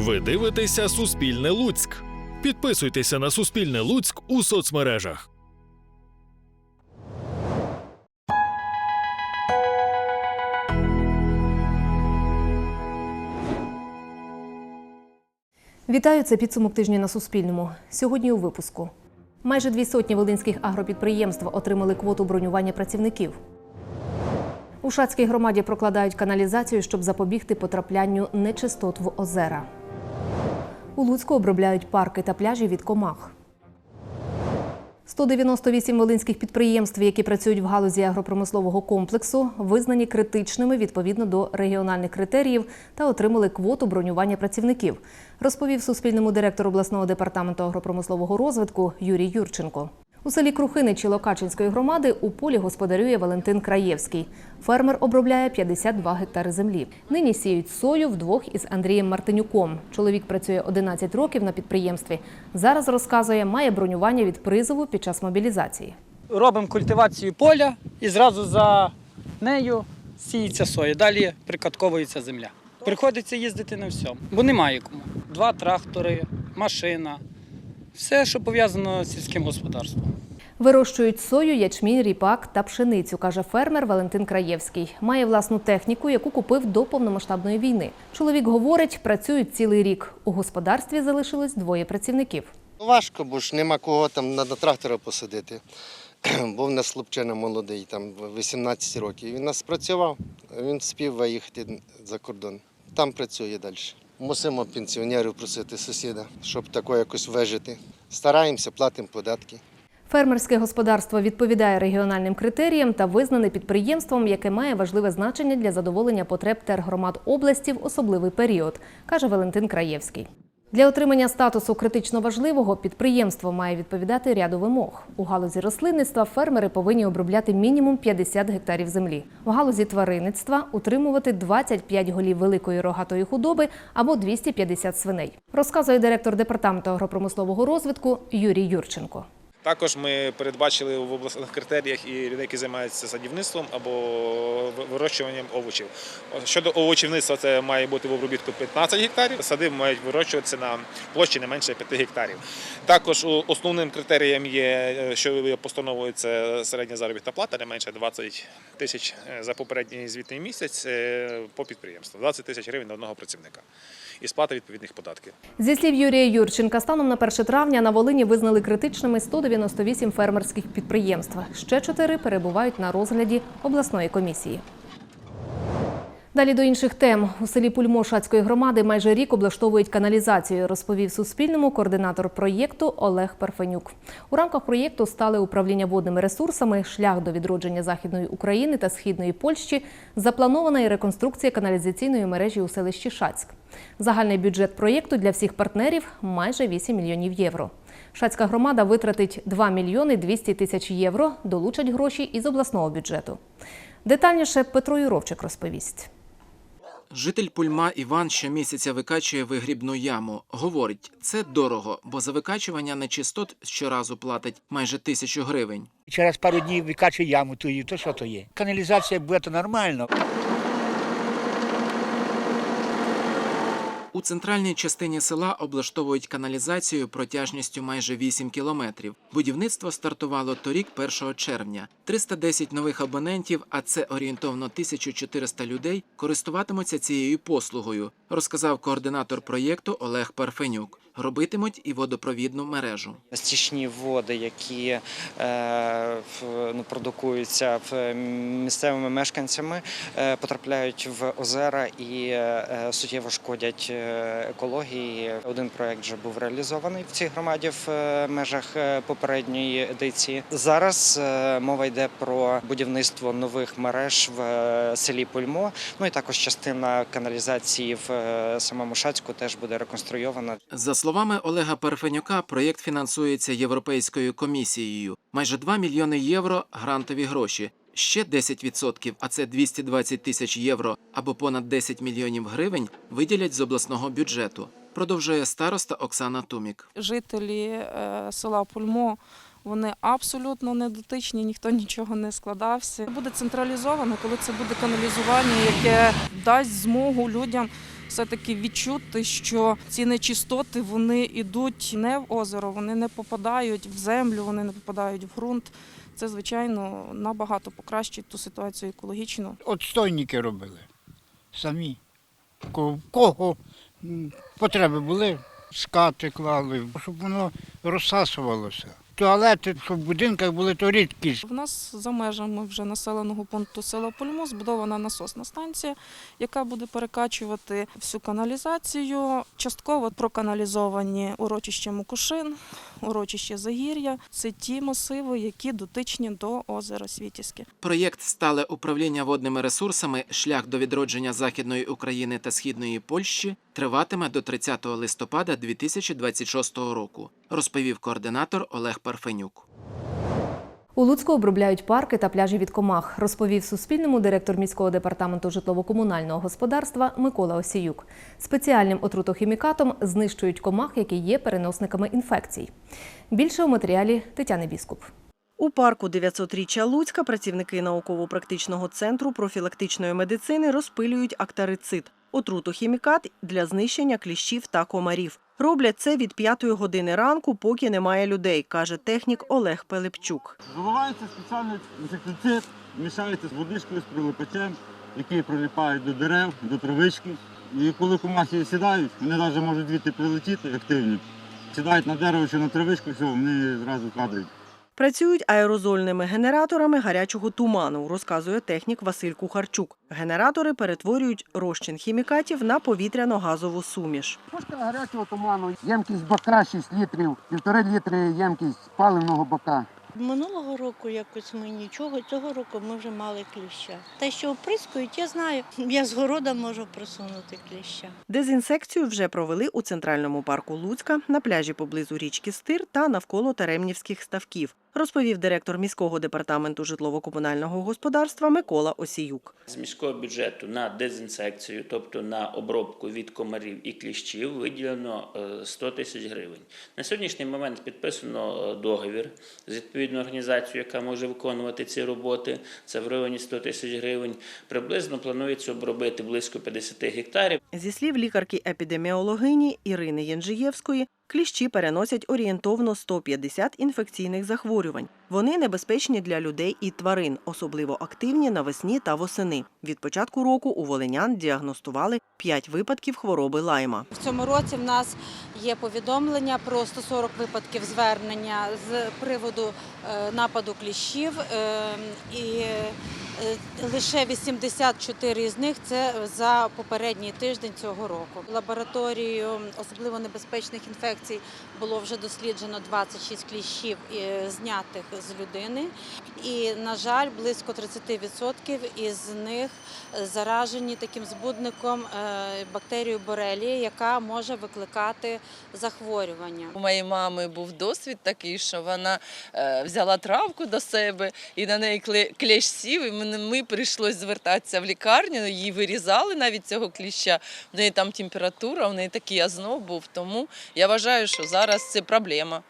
Ви дивитеся Суспільне Луцьк. Підписуйтеся на Суспільне Луцьк у соцмережах. Вітаю, це підсумок тижня на Суспільному. Сьогодні у випуску. Майже дві сотні волинських агропідприємств отримали квоту бронювання працівників. У Шацькій громаді прокладають каналізацію, щоб запобігти потраплянню нечистот в озера. У Луцьку обробляють парки та пляжі від комах. 198 волинських підприємств, які працюють в галузі агропромислового комплексу, визнані критичними відповідно до регіональних критеріїв та отримали квоту бронювання працівників, розповів Суспільному директор обласного департаменту агропромислового розвитку Юрій Юрченко. У селі Крухиничі Локачинської громади у полі господарює Валентин Краєвський. Фермер обробляє 52 гектари землі. Нині сіють сою вдвох із Андрієм Мартинюком. Чоловік працює 11 років на підприємстві. Зараз розказує, має бронювання від призову під час мобілізації. робимо культивацію поля і зразу за нею сіється соя. Далі прикатковується земля. Приходиться їздити на всьому, бо немає кому. Два трактори, машина, все, що пов'язано з сільським господарством. Вирощують сою, ячмінь, ріпак та пшеницю, каже фермер Валентин Краєвський. Має власну техніку, яку купив до повномасштабної війни. Чоловік говорить, працюють цілий рік. У господарстві залишилось двоє працівників. Ну, Важко, бо ж нема кого там на, трактора посадити. Був нас хлопчина молодий, там 18 років. Він нас працював, він спів виїхати за кордон. Там працює далі. Мусимо пенсіонерів просити сусіда, щоб тако якось вижити. Стараємося, платимо податки. Фермерське господарство відповідає регіональним критеріям та визнане підприємством, яке має важливе значення для задоволення потреб тергромад області в особливий період, каже Валентин Краєвський. Для отримання статусу критично важливого підприємство має відповідати ряду вимог. У галузі рослинництва фермери повинні обробляти мінімум 50 гектарів землі. В галузі тваринництва утримувати 25 голів великої рогатої худоби або 250 свиней. Розказує директор департаменту агропромислового розвитку Юрій Юрченко. Також ми передбачили в обласних критеріях і людей, які займаються садівництвом або вирощуванням овочів. Щодо овочівництва, це має бути в обробітку 15 гектарів. Сади мають вирощуватися на площі не менше 5 гектарів. Також основним критерієм є, е, що постановується середня заробітна плата, не менше 20 тисяч е, за попередній звітний місяць е, по підприємству. 20 тисяч гривень на одного працівника і сплата відповідних податків. Зі слів Юрія Юрченка, станом на 1 травня на Волині визнали критичними 198 фермерських підприємств. Ще чотири перебувають на розгляді обласної комісії. Далі до інших тем. У селі Пульмо Шацької громади майже рік облаштовують каналізацію, розповів Суспільному координатор проєкту Олег Парфенюк. У рамках проєкту стали управління водними ресурсами, шлях до відродження Західної України та Східної Польщі, запланована і реконструкція каналізаційної мережі у селищі Шацьк. Загальний бюджет проєкту для всіх партнерів майже 8 мільйонів євро. Шацька громада витратить 2 мільйони 200 тисяч євро, долучать гроші із обласного бюджету. Детальніше Петро Юровчик розповість. Житель Пульма Іван щомісяця викачує вигрібну яму. Говорить, це дорого, бо за викачування нечистот щоразу платить майже тисячу гривень. Через пару днів викачує яму тую, то що то є? Каналізація буде то нормально. У центральній частині села облаштовують каналізацію протяжністю майже 8 кілометрів. Будівництво стартувало торік 1 червня. 310 нових абонентів, а це орієнтовно 1400 людей, користуватимуться цією послугою, розказав координатор проєкту Олег Парфенюк. Робитимуть і водопровідну мережу. стічні води, які е, ну, продукуються в місцевими мешканцями, е, потрапляють в озера і е, суттєво шкодять е, екології. Один проект вже був реалізований в цій громаді в е, межах е, попередньої едиції. Зараз е, мова йде про будівництво нових мереж в е, селі Пульмо. Ну і також частина каналізації в е, самому Шацьку теж буде реконструйована. За словами Олега Парфенюка, проєкт фінансується Європейською комісією. Майже 2 мільйони євро грантові гроші. Ще 10%, а це 220 тисяч євро або понад 10 мільйонів гривень, виділять з обласного бюджету. Продовжує староста Оксана Тумік. жителі е, села Пульмо. Вони абсолютно не дотичні, ніхто нічого не складався. Буде централізовано, коли це буде каналізування, яке дасть змогу людям все-таки відчути, що ці нечистоти вони йдуть не в озеро, вони не попадають в землю, вони не попадають в ґрунт. Це, звичайно, набагато покращить ту ситуацію екологічну. Отстойники робили. Самі. Кого потреби були, скати клали, щоб воно розсасувалося. Туалети, щоб в будинках були, то рідкість. В нас за межами вже населеного пункту села Пульмо збудована насосна станція, яка буде перекачувати всю каналізацію. Частково проканалізовані урочище Мукушин, урочище Загір'я. Це ті масиви, які дотичні до озера Світівське. Проєкт Стале управління водними ресурсами шлях до відродження Західної України та Східної Польщі триватиме до 30 листопада 2026 року, розповів координатор Олег Парфенюк. У Луцьку обробляють парки та пляжі від комах, розповів Суспільному директор міського департаменту житлово-комунального господарства Микола Осіюк. Спеціальним отрутохімікатом знищують комах, які є переносниками інфекцій. Більше у матеріалі Тетяни Біскуп. У парку 900-річчя Луцька працівники науково-практичного центру профілактичної медицини розпилюють актарицид – отрутохімікат для знищення кліщів та комарів. Роблять це від 5 години ранку, поки немає людей, каже технік Олег Пилипчук. Заливається спеціальний інсектицид, мішається з водичкою, з прилипачем, які прилипають до дерев, до травички. І коли комахи сідають, вони навіть можуть звідти прилетіти активні. Сідають на дерево чи на травичку, все, вони зразу падають. Працюють аерозольними генераторами гарячого туману, розказує технік Василь Кухарчук. Генератори перетворюють розчин хімікатів на повітряно-газову суміш. Пушка гарячого туману, ємкість бака 6 літрів, півтори літри ємкість паливного бака. Минулого року якось ми нічого, цього року ми вже мали кліща. Те, що оприскують, я знаю. Я з города можу просунути кліща. Дезінсекцію вже провели у центральному парку Луцька, на пляжі поблизу річки Стир та навколо Теремнівських ставків, розповів директор міського департаменту житлово-комунального господарства Микола Осіюк. З міського бюджету на дезінсекцію, тобто на обробку від комарів і кліщів, виділено е, 100 тисяч гривень. На сьогоднішній момент підписано е, договір з відповідною організацією, яка може виконувати ці роботи. Це в районі 100 тисяч гривень. Приблизно планується обробити близько 50 гектарів. Зі слів лікарки-епідеміологині Ірини Янжиєвської, кліщі переносять орієнтовно 150 інфекційних захворювань. Вони небезпечні для людей і тварин, особливо активні навесні та восени. Від початку року у волинян діагностували 5 випадків хвороби лайма. В цьому році в нас є повідомлення про 140 випадків звернення з приводу е, нападу кліщів, е, і е, лише 84 з них це за попередній тиждень цього року. Лабораторію особливо небезпечних інфекцій було вже досліджено 26 кліщів знятих з людини. І, на жаль, близько 30% із них заражені таким збудником бактерією борелії, яка може викликати захворювання. У моєї мами був досвід такий, що вона е, взяла травку до себе і на неї кліщ сів, і ми, прийшлося звертатися в лікарню, її вирізали навіть цього кліща. В неї там температура, в неї такий озноб був. Тому я вважаю, що зараз це проблема,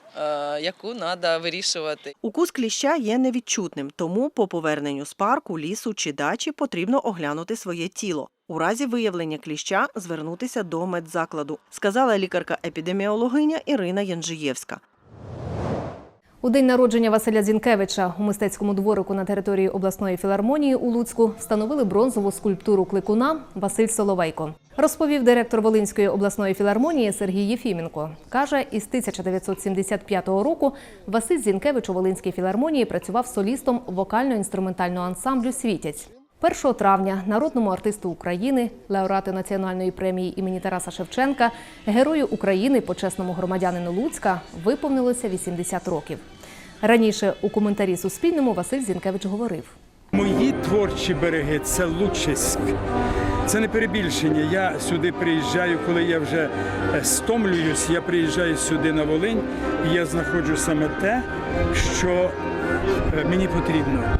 яку треба вирішувати. Укус кліща є невідчутним, тому по поверненню з парку, лісу чи дачі потрібно оглянути своє тіло. У разі виявлення кліща звернутися до медзакладу, сказала лікарка-епідеміологиня Ірина Янжиєвська. У день народження Василя Зінкевича у мистецькому дворику на території обласної філармонії у Луцьку встановили бронзову скульптуру кликуна Василь Соловейко. Розповів директор Волинської обласної філармонії Сергій Єфіменко. Каже, із 1975 року Василь Зінкевич у Волинській філармонії працював солістом вокально-інструментального ансамблю Світязь. 1 травня народному артисту України, лауреату національної премії імені Тараса Шевченка, герою України, почесному громадянину Луцька, виповнилося 80 років. Раніше у коментарі Суспільному Василь Зінкевич говорив. Мої творчі береги це Лучиськ. Це не перебільшення. Я сюди приїжджаю, коли я вже е, стомлююсь. Я приїжджаю сюди на Волинь, і я знаходжу саме те, що е, мені потрібно.